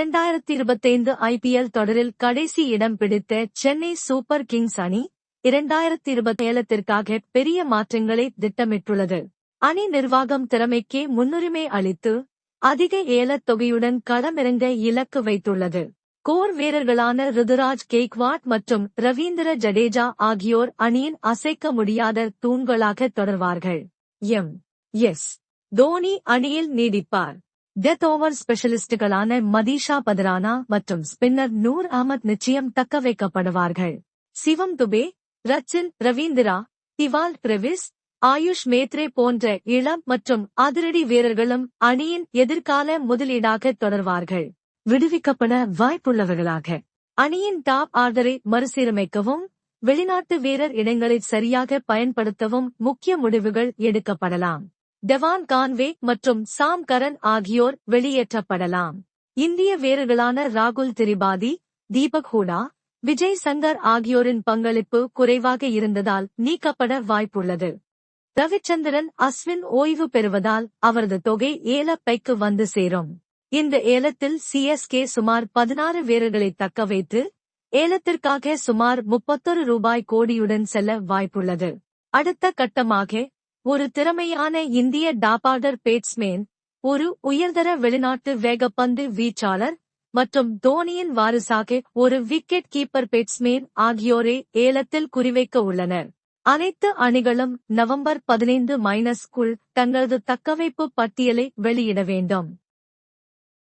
இரண்டாயிரத்தி இருபத்தைந்து ஐபிஎல் தொடரில் கடைசி இடம் பிடித்த சென்னை சூப்பர் கிங்ஸ் அணி இரண்டாயிரத்தி இருபத்தி ஏலத்திற்காக பெரிய மாற்றங்களை திட்டமிட்டுள்ளது. அணி நிர்வாகம் திறமைக்கே முன்னுரிமை அளித்து அதிக ஏலத் தொகையுடன் களமிறங்க இலக்கு வைத்துள்ளது. கோர் வீரர்களான ருதுராஜ் கேக்வாட் மற்றும் ரவீந்திர ஜடேஜா ஆகியோர் அணியின் அசைக்க முடியாத தூண்களாக தொடர்வார்கள். எம். எஸ். தோனி அணியில் நீடிப்பார். டெத் ஓவர் ஸ்பெஷலிஸ்டுகளான மதீஷா பதரானா மற்றும் ஸ்பின்னர் நூர் அகமத் நிச்சயம் தக்க வைக்கப்படுவார்கள். சிவம் துபே ரச்சின் ரவீந்திரா திவால் பிரவிஸ் ஆயுஷ் மேத்ரே போன்ற இளம் மற்றும் அதிரடி வீரர்களும் அணியின் எதிர்கால முதலீடாக தொடர்வார்கள். விடுவிக்கப்பட வாய்ப்புள்ளவர்களாக. அணியின் டாப் ஆர்டரை மறுசீரமைக்கவும் வெளிநாட்டு வீரர் இடங்களை சரியாக பயன்படுத்தவும் முக்கிய முடிவுகள் எடுக்கப்படலாம். டெவான் கான்வே மற்றும் சாம் கரன் ஆகியோர் வெளியேற்றப்படலாம். இந்திய வீரர்களான ராகுல் திரிபாதி தீபக் ஹூடா விஜய் சங்கர் ஆகியோரின் பங்களிப்பு குறைவாக இருந்ததால் நீக்கப்பட வாய்ப்புள்ளது. ரவிச்சந்திரன் அஸ்வின் ஓய்வு பெறுவதால் அவரது தொகை ஏலப்பைக்கு வந்து சேரும். இந்த ஏலத்தில் சிஎஸ்கே சுமார் பதினாறு வீரர்களை தக்க வைத்து ஏலத்திற்காக சுமார் முப்பத்தொரு ரூபாய் கோடியுடன் செல்ல வாய்ப்புள்ளது. அடுத்த கட்டமாக ஒரு திறமையான இந்திய டாபார்டர் பேட்ஸ்மேன் ஒரு உயர்தர வெளிநாட்டு வேகப்பந்து வீச்சாளர் மற்றும் தோனியின் வாரிசாக ஒரு விக்கெட் கீப்பர் பேட்ஸ்மேன் ஆகியோரே ஏலத்தில் குறிவைக்க உள்ளனர். அனைத்து அணிகளும் நவம்பர் பதினைந்து மைனஸ்குள் தங்களது தக்கவைப்பு பட்டியலை வெளியிட வேண்டும்.